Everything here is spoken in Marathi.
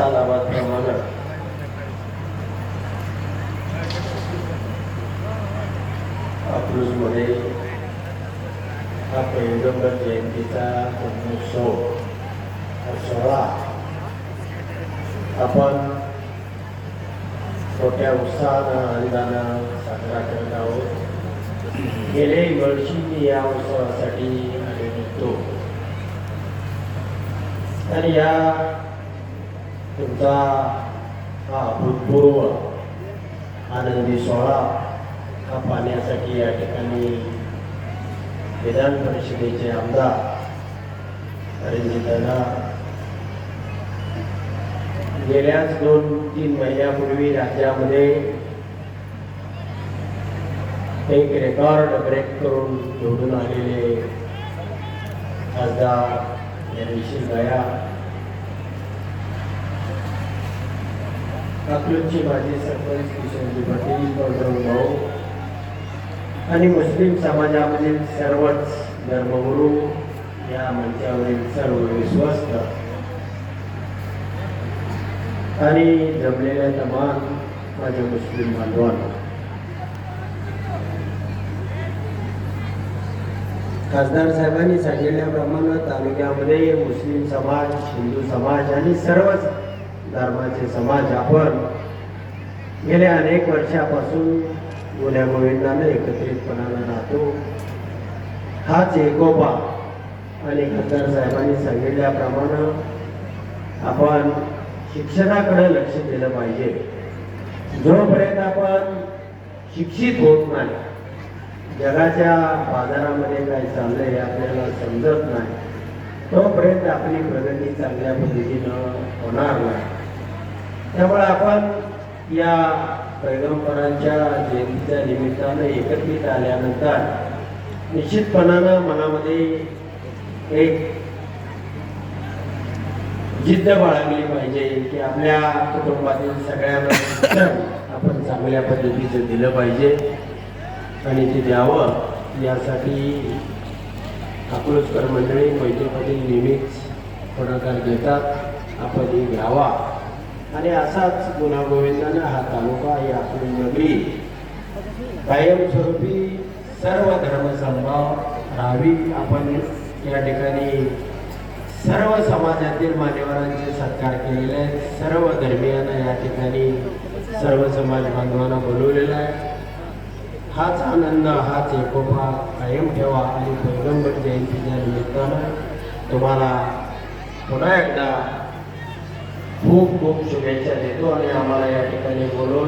नावाप्रमाणे अकलूजमध्ये हा पैगंबर जयंतीचा सोहळा. आपण मोठ्या उत्साहानं आनंदानं साजरा करत आहोत. गेले वर्षी मी या उत्सवासाठी आले होतो. तर या तुमचा हा भूतपूर्व आनंदी सोहळा हा पाहण्यासाठी या ठिकाणी विधान परिषदेचे आमदार रणजितदादा गेल्याच दोन तीन महिन्यापूर्वी राज्यामध्ये एक रेकॉर्ड ब्रेक करून निवडून आलेले खासदार गया अकलूजचे माजी सरपंच किशनजी पाटील गौरव भाऊ आणि मुस्लिम समाजामधील सर्वच धर्मगुरू या मंचावरील सर्व विश्वस्त. आणि जमलेल्या तमाम माझ्या मुस्लिम बांधवांना खासदार साहेबांनी सांगितल्याप्रमाणे तालुक्यामध्ये मुस्लिम समाज हिंदू समाज आणि सर्वच धर्माचे समाज आपण गेल्या अनेक वर्षापासून मुल्या गोविंदाने एकत्रितपणाला राहतो. हाच एकोपा आणि खासदार साहेबांनी सांगितल्याप्रमाणे आपण शिक्षणाकडे लक्ष दिलं पाहिजे. जोपर्यंत आपण शिक्षित होत नाही जगाच्या बाजारामध्ये काय चाललंय हे आपल्याला समजत नाही तोपर्यंत आपली प्रगती चांगल्या पद्धतीनं होणार नाही. त्यामुळे आपण या पैगंबरांच्या जयंतीच्या निमित्तानं एकत्रित आल्यानंतर निश्चितपणानं मनामध्ये एक जिद्द बाळगली पाहिजे की आपल्या कुटुंबातील सगळ्यांना आपण चांगल्या पद्धतीचं दिलं पाहिजे आणि ते द्यावं. यासाठी अकलूजकर मंडळी मैत्रीपदी नेहमीच पुढाकार घेतात. आपण ही घ्यावा आणि असाच गुन्हागोविंदानं हा तालुका ही आपली नगरी कायमस्वरूपी सर्व धर्मसंभाव राहावी. आपण या ठिकाणी सर्व समाजातील मान्यवरांचे सत्कार केलेले आहेत. सर्व धर्मियांना या ठिकाणी सर्व समाज बांधवांना बोलवलेला आहे. हाच आनंद हाच एकोपा कायम ठेवा आणि पैगंबर जयंतीच्या निमित्तानं तुम्हाला पुन्हा एकदा खूप खूप शुभेच्छा देतो आणि आम्हाला या ठिकाणी बोलवून